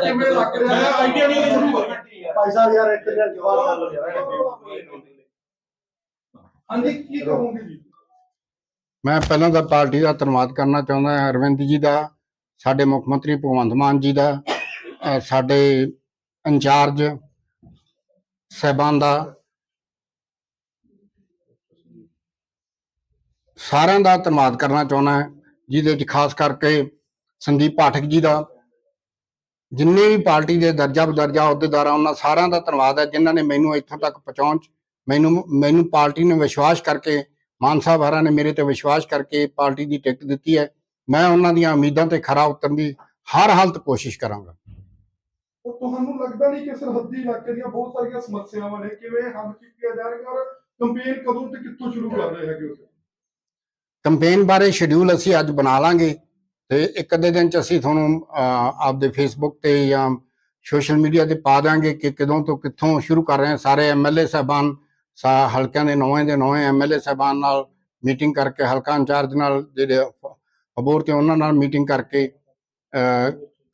ਕਿਵੇਂ ਲੱਗ ਰਿਹਾ। ਹੈ ਆਈਡੀਆ ਨਹੀਂ ਸ਼ੁਰੂ ਹੋ। ਭਾਈ ਸਾਹਿਬ ਯਾਰ ਇੱਕ ਦਿਨ ਜਵਾਬ ਕਰ ਲਓ ਯਾਰ ਹਾਂਜੀ ਕੀ ਕਹੋਗੇ ਜੀ? ਮੈਂ ਪਹਿਲਾਂ ਤਾਂ ਪਾਰਟੀ ਦਾ ਧੰਨਵਾਦ ਕਰਨਾ ਚਾਹੁੰਦਾ ਹਾਂ ਅਰਵਿੰਦ ਜੀ ਦਾ ਸਾਡੇ ਮੁੱਖ ਮੰਤਰੀ ਭਗਵੰਤ ਮਾਨ ਜੀ ਦਾ ਸਾਡੇ ਇੰਚਾਰਜ ਸਹਿਬਾਨ ਦਾ ਸਾਰਿਆਂ ਦਾ ਧੰਨਵਾਦ ਕਰਨਾ ਚਾਹੁੰਦਾ ਹਾਂ ਜਿਹਦੇ ਵਿੱਚ ਖਾਸ ਕਰਕੇ ਸੰਦੀਪ ਪਾਠਕ ਜੀ ਦਾ ਜਿੰਨੇ ਵੀ ਪਾਰਟੀ ਦੇ ਦਰਜਾ ਬਦਰਜਾ ਅਹੁਦੇਦਾਰਾਂ ਉਹਨਾਂ ਸਾਰਿਆਂ ਦਾ ਧੰਨਵਾਦ ਹੈ ਜਿਨ੍ਹਾਂ ਨੇ ਮੈਨੂੰ ਇੱਥੋਂ ਤੱਕ ਪਹੁੰਚਾਉਣ ਮੈਨੂੰ ਮੈਨੂੰ ਪਾਰਟੀ ਨੇ ਵਿਸ਼ਵਾਸ ਕਰਕੇ ਮਾਨ ਸਾਹਿਬ ਹਰਾਂ ਨੇ ਮੇਰੇ ਤੇ ਵਿਸ਼ਵਾਸ ਕਰਕੇ ਪਾਰਟੀ ਦੀ ਟਿਕਟ ਦਿੱਤੀ ਹੈ। ਮੈਂ ਉਹਨਾਂ ਦੀਆਂ ਉਮੀਦਾਂ ਤੇ ਖਰਾ ਉਤਰਨ ਦੀ ਹਰ ਹਾਲਤ ਕੋਸ਼ਿਸ਼ ਕਰਾਂਗਾ। ਉਹ ਤੁਹਾਨੂੰ ਲੱਗਦਾ ਨਹੀਂ ਕਿ ਸਰਹੱਦੀ ਇਲਾਕੇ ਦੀਆਂ ਬਹੁਤ ਸਾਰੀਆਂ ਸਮੱਸਿਆਵਾਂ ਨੇ? ਕਿਵੇਂ ਹੱਲ ਕੀਤੀਆਂ ਜਾਣਗੀਆਂ ਔਰ ਕੰਪੇਨ ਕਦੋਂ ਤੇ ਕਿੱਥੋਂ ਸ਼ੁਰੂ ਕਰ ਰਹੇ ਹੈਗੇ ਹੋ ਕੈਂਪੇਨ ਬਾਰੇ ਸ਼ਡਿਊਲ ਅਸੀਂ ਅੱਜ ਬਣਾ ਲਾਂਗੇ। ਤੇ ਇੱਕ ਅੱਧੇ ਦਿਨ ਚ ਅਸੀਂ ਤੁਹਾਨੂੰ ਆਪਦੇ ਫੇਸਬੁੱਕ ਤੇ ਜਾਂ ਸੋਸ਼ਲ ਮੀਡੀਆ ਤੇ ਪਾ ਦਾਂਗੇ ਕਿ ਕਦੋਂ ਤੋਂ ਕਿੱਥੋਂ ਸ਼ੁਰੂ ਕਰ ਰਹੇ ਹਾਂ। ਸਾਰੇ ਐਮਐਲਏ ਸਾਹਿਬਾਨ, ਸਾ, ਹਲਕਿਆਂ ਦੇ ਨੌਵੇਂ ਦੇ ਨੌਵੇਂ ਐਮਐਲਏ ਸਾਹਿਬਾਨ ਨਾਲ ਮੀਟਿੰਗ ਕਰਕੇ, ਹਲਕਾ ਇੰਚਾਰਜ ਨਾਲ ਜਿਹੜੇ ਅਬੋਰ ਤੇ ਉਹਨਾਂ ਨਾਲ ਮੀਟਿੰਗ ਕਰਕੇ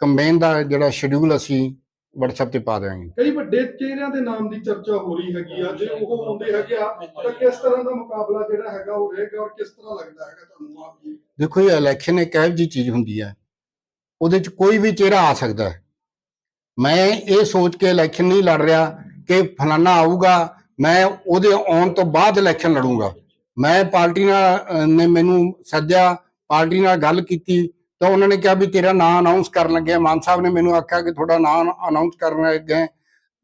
ਕੰਬੇਨ ਦਾ ਜਿਹੜਾ ਸ਼ਡਿਊਲ ਅਸੀਂ WhatsApp ਤੇ ਪਾ ਦਿਆਂਗੇ। ਕਈ ਵੱਡੇ ਚਿਹਰਿਆਂ ਦੇ ਨਾਮ ਦੀ ਚਰਚਾ ਹੋ ਰਹੀ ਹੈਗੀ ਆ ਜੇ ਉਹ ਆਉਂਦੇ ਹੈਗੇ ਆ ਤਾਂ ਕਿਸ ਤਰ੍ਹਾਂ ਦਾ ਮੁਕਾਬਲਾ ਜਿਹੜਾ ਹੈਗਾ ਉਹ ਰਹੇਗਾ ਔਰ ਕਿਸ ਤਰ੍ਹਾਂ ਲੱਗਦਾ ਹੈਗਾ ਤੁਹਾਨੂੰ ਆਪ ਜੀ ਦੇਖੋ ਇਹ ਇਲੈਕਸ਼ਨ ਇੱਕ ਇਹੋ ਜਿਹੀ ਚੀਜ਼ ਹੁੰਦੀ ਹੈ ਉਹਦੇ 'ਚ ਕੋਈ ਵੀ ਚਿਹਰਾ ਆ ਸਕਦਾ। ਹੈ ਮੈਂ ਇਹ ਸੋਚ ਕੇ ਇਲੈਕਸ਼ਨ ਨਹੀਂ ਲੜ ਰਿਹਾ ਕਿ ਫਲਾਨਾ ਆਊਗਾ ਮੈਂ ਉਹਦੇ ਆਉਣ ਤੋਂ ਬਾਅਦ ਇਲੈਕਸ਼ਨ ਲੜੂੰਗਾ। ਮੈਂ ਪਾਰਟੀ ਨਾਲ ਨੇ ਮੈਨੂੰ ਸੱਦਿਆ ਪਾਰਟੀ ਨਾਲ ਗੱਲ ਕੀਤੀ ਤਾਂ ਉਹਨਾਂ ਨੇ ਕਿਹਾ ਵੀ ਤੇਰਾ ਨਾਂ ਅਨਾਉਂਸ ਕਰਨ ਲੱਗੇ ਮਾਨ ਸਾਹਿਬ ਨੇ ਮੈਨੂੰ ਆਖਿਆ ਕਿ ਤੁਹਾਡਾ ਨਾਂ ਅਨਾਉਂਸ ਕਰਨ ਲੱਗੇ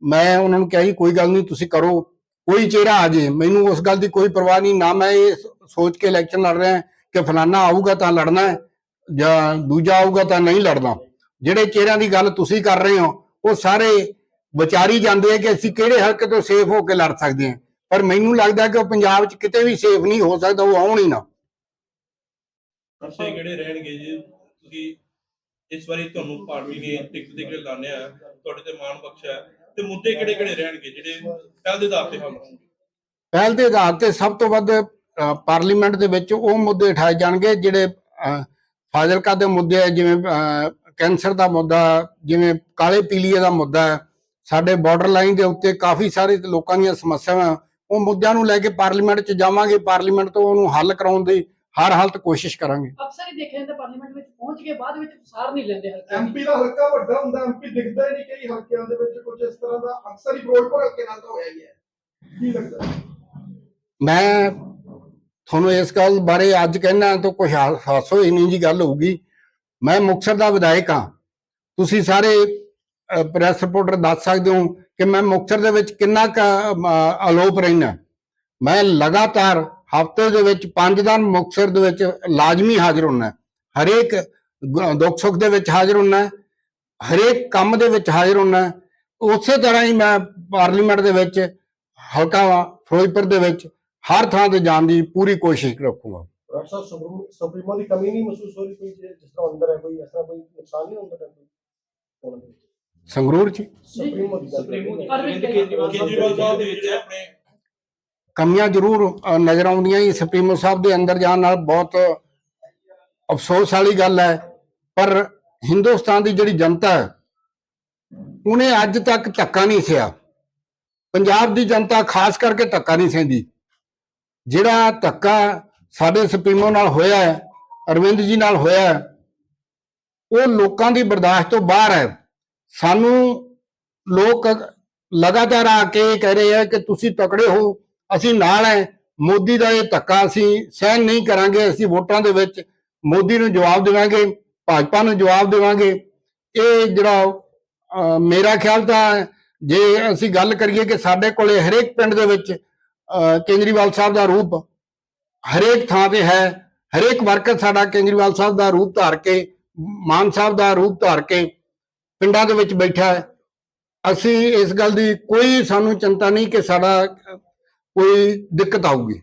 ਮੈਂ ਉਹਨਾਂ ਨੂੰ ਕਿਹਾ ਜੀ, ਕੋਈ ਗੱਲ ਨਹੀਂ, ਤੁਸੀਂ ਕਰੋ। ਕੋਈ ਚਿਹਰਾ ਆ ਜੇ। ਮੈਨੂੰ ਉਸ ਗੱਲ ਦੀ ਕੋਈ ਪਰਵਾਹ ਨਹੀਂ। ਨਾ ਮੈਂ ਇਹ ਸੋਚ ਕੇ ਇਲੈਕਸ਼ਨ ਲੜ ਰਿਹਾ ਕਿ ਫਲਾਨਾ ਆਊਗਾ ਤਾਂ ਲੜਨਾ ਜਾਂ ਦੂਜਾ ਆਊਗਾ ਤਾਂ ਨਹੀਂ ਲੜਨਾ। ਜਿਹੜੇ ਚਿਹਰਿਆਂ ਦੀ ਗੱਲ ਤੁਸੀਂ ਕਰ ਰਹੇ ਹੋ, ਉਹ ਸਾਰੇ ਵਿਚਾਰੀ ਜਾਂਦੇ ਆ ਕਿ ਅਸੀਂ ਕਿਹੜੇ ਹਲਕੇ ਤੋਂ ਸੇਫ ਹੋ ਕੇ ਲੜ ਸਕਦੇ ਹਾਂ। ਪਰ ਮੈਨੂੰ ਲੱਗਦਾ ਕਿ ਉਹ ਪੰਜਾਬ 'ਚ ਕਿਤੇ ਵੀ ਸੇਫ ਨਹੀਂ ਹੋ ਸਕਦਾ, ਉਹ ਆਉਣ ਹੀ ਨਾ। ਵਿਸ਼ੇ ਕਿਹੜੇ ਰਹਿਣਗੇ ਜੀ? ਤੁਸੀਂ ਇਸ ਵਾਰੀ ਤੁਹਾਨੂੰ ਪਾਰਟੀ ਨੇ ਟਿਕਟ ਦੇ ਕੇ ਲਾਣਿਆ ਤੁਹਾਡੇ ਤੇ ਮਾਣ ਬਖਸ਼ਿਆ ਤੇ ਮੁੱਦੇ ਕਿਹੜੇ ਕਿਹੜੇ ਰਹਿਣਗੇ ਜਿਹੜੇ ਪਹਿਲ ਦੇ ਆਧਾਰ ਤੇ ਹੱਲ ਹੋਣਗੇ? ਪਹਿਲ ਦੇ ਆਧਾਰ ਤੇ ਸਭ ਤੋਂ ਵੱਧ ਪਾਰਲੀਮੈਂਟ ਦੇ ਵਿੱਚ ਉਹ ਮੁੱਦੇ ਉਠਾਏ ਜਾਣਗੇ ਜਿਹੜੇ ਫਾਜ਼ਿਲਕਾ ਦੇ ਮੁੱਦੇ ਜਿਵੇਂ ਕੈਂਸਰ ਦਾ ਮੁੱਦਾ ਜਿਵੇਂ ਕਾਲੇ ਪੀਲੀਏ ਦਾ ਮੁੱਦਾ ਸਾਡੇ ਬਾਰਡਰ ਲਾਈਨ ਦੇ ਉੱਤੇ ਕਾਫੀ ਸਾਰੇ ਲੋਕਾਂ ਦੀਆਂ ਸਮੱਸਿਆਵਾਂ ਉਹ ਮੁੱਦਿਆਂ ਨੂੰ ਲੈ ਕੇ ਪਾਰਲੀਮੈਂਟ 'ਚ ਜਾਵਾਂਗੇ ਪਾਰਲੀਮੈਂਟ ਤੋਂ ਉਹਨੂੰ ਹੱਲ ਕਰਾਉਣ ਦੀ ਹਰ ਹਾਲਤ ਕੋਸ਼ਿਸ਼ ਕਰਾਂਗੇ। ਅਕਸਰ ਹੀ ਦੇਖਿਆ ਜਾਂਦਾ ਪਾਰਲੀਮੈਂਟ ਪਹੁੰਚ ਕੇ ਬਾਅਦ ਵਿੱਚ ਸਾਰ ਨਹੀਂ ਲੈਂਦੇ ਹਲਕੇ। ਐਮਪੀ ਦਾ ਹਲਕਾ ਵੱਡਾ ਹੁੰਦਾ ਐਮਪੀ ਦਿਖਦਾ ਹੀ ਨਹੀਂ ਕਈ ਹਲਕਿਆਂ ਦੇ ਵਿੱਚ ਕੁਝ ਇਸ ਤਰ੍ਹਾਂ ਦਾ ਅਕਸਰ ਹੀ ਫਿਰੋਜ਼ਪੁਰ ਹਲਕੇ ਨਾਲ ਤਾਂ ਹੋਇਆ ਹੀ ਹੈ। ਕੀ ਲੱਗਦਾ? ਮੈਂ ਤੁਹਾਨੂੰ ਇਸ ਗੱਲ ਬਾਰੇ ਅੱਜ ਕਹਿਣਾ ਤਾਂ ਕੁਝ ਹਾਸੋ ਹੀ ਨਹੀਂ ਜੀ ਗੱਲ ਹੋਊਗੀ। ਮੈਂ ਮੁਕਤਸਰ ਦਾ ਵਿਧਾਇਕ ਹਾਂ। ਤੁਸੀਂ ਸਾਰੇ ਪ੍ਰੈਸ ਰਿਪੋਰਟਰ ਦੱਸ ਸਕਦੇ ਹੋ ਕਿ ਮੈਂ ਮੁਕਤਸਰ ਦੇ ਵਿੱਚ ਕਿੰਨਾ ਅਲੋਪ ਰਹਿਣਾ ਮੈਂ ਲਗਾਤਾਰ ਹਫ਼ਤੇ ਦੇ ਵਿੱਚ ਪੰਜ ਦਿਨ ਮੁਕਤਸਰ ਦੇ ਵਿੱਚ ਲਾਜ਼ਮੀ ਹਾਜ਼ਰ ਹੁੰਨਾ। ਹਰੇਕ ਦੁੱਖ ਸੁੱਖ ਦੇ ਵਿੱਚ ਹਾਜ਼ਰ ਹੁੰਨਾ ਹਰੇਕ ਕੰਮ ਦੇ ਵਿੱਚ ਹਾਜ਼ਰ ਹੁੰਨਾ ਉਸੇ ਤਰ੍ਹਾਂ ਹੀ ਮੈਂ ਪਾਰਲੀਮੈਂਟ ਦੇ ਵਿੱਚ ਹਲਕਾ ਫਿਰੋਜ਼ਪੁਰ ਦੇ ਵਿੱਚ ਹਰ ਥਾਂ ਤੇ ਜਾਣ ਦੀ ਪੂਰੀ ਕੋਸ਼ਿਸ਼ ਰੱਖੂੰਗਾ। ਡਾਕਟਰ ਸਾਹਿਬ ਸੁਪਰੀਮ- ਸੁਪਰੀਮੋ ਦੀ ਕਮੀ ਨਹੀਂ ਮਹਿਸੂਸ ਹੋ ਰਹੀ ਕੋਈ ਜੇ- ਜਿਸ ਤਰ੍ਹਾਂ ਅੰਦਰ ਹੈ ਕੋਈ ਇਸ ਤਰ੍ਹਾਂ ਕੋਈ ਨੁਕਸਾਨ ਨਹੀਂ ਹੁੰਦਾ ਕੋਈ? ਸੰਗਰੂਰ ਚ ਸੁਪਰੀਮੋ ਦੀ ਗੱਲ ਸੁਪਰੀਮੋ ਦੀ ਅਰਵਿੰਦ ਕੇਜਰੀਵਾਲ ਸਾਹਿਬ ਦੇ ਵਿੱਚ ਆਪਣੇ। ਕਮੀਆਂ ਜ਼ਰੂਰ ਨਜ਼ਰ ਆਉਂਦੀਆਂ ਹੀ। ਸੁਪਰੀਮੋ ਸਾਹਿਬ ਦੇ ਅੰਦਰ ਜਾਣ ਨਾਲ ਬਹੁਤ ਅਫਸੋਸ ਵਾਲੀ ਗੱਲ ਹੈ। ਪਰ ਹਿੰਦੁਸਤਾਨ ਦੀ ਜਿਹੜੀ ਜਨਤਾ ਹੈ, ਉਹਨੇ ਅੱਜ ਤੱਕ ਧੱਕਾ ਨਹੀਂ ਸਿਆ ਪੰਜਾਬ ਦੀ ਜਨਤਾ ਖਾਸ ਕਰਕੇ ਧੱਕਾ ਨਹੀਂ ਸਹਿੰਦੀ। ਜਿਹੜਾ ਧੱਕਾ ਸਾਡੇ ਸੁਪਰੀਮੋ ਨਾਲ ਹੋਇਆ ਹੈ, ਅਰਵਿੰਦ ਜੀ ਨਾਲ ਹੋਇਆ ਹੈ, ਉਹ ਲੋਕਾਂ ਦੀ ਬਰਦਾਸ਼ਤ ਤੋਂ ਬਾਹਰ ਹੈ। ਸਾਨੂੰ ਲੋਕ ਲਗਾਤਾਰ ਆ ਕੇ ਇਹ ਕਹਿ ਰਹੇ ਆ ਕਿ ਤੁਸੀਂ ਤਕੜੇ ਹੋ, ਅਸੀਂ ਨਾਲ ਹੈ। ਮੋਦੀ ਦਾ ਇਹ ਧੱਕਾ ਅਸੀਂ ਸਹਿਣ ਨਹੀਂ ਕਰਾਂਗੇ, ਅਸੀਂ ਵੋਟਾਂ ਦੇ ਵਿੱਚ ਮੋਦੀ ਨੂੰ ਜਵਾਬ ਦੇਵਾਂਗੇ। ਭਾਜਪਾ ਨੂੰ ਜਵਾਬ ਦੇਵਾਂਗੇ। ਇਹ ਜਿਹੜਾ ਮੇਰਾ ਖਿਆਲ ਤਾਂ ਜੇ ਅਸੀਂ ਗੱਲ ਕਰੀਏ ਕਿ ਸਾਡੇ ਕੋਲੇ ਹਰੇਕ ਪਿੰਡ ਦੇ ਵਿੱਚ ਅਹ, ਕੇਜਰੀਵਾਲ ਸਾਹਿਬ ਦਾ ਰੂਪ ਹਰੇਕ ਥਾਂ ਤੇ ਹੈ। ਹਰੇਕ ਵਰਕਰ ਸਾਡਾ ਕੇਜਰੀਵਾਲ ਸਾਹਿਬ ਦਾ ਰੂਪ ਧਾਰ ਕੇ ਮਾਨ ਸਾਹਿਬ ਦਾ ਰੂਪ ਧਾਰ ਕੇ ਪਿੰਡਾਂ ਦੇ ਵਿੱਚ ਬੈਠਾ ਹੈ। ਅਸੀਂ ਇਸ ਗੱਲ ਦੀ ਕੋਈ ਸਾਨੂੰ ਚਿੰਤਾ ਨਹੀਂ ਕਿ ਸਾਡਾ ਕੋਈ ਦਿੱਕਤ ਆਊਗੀ।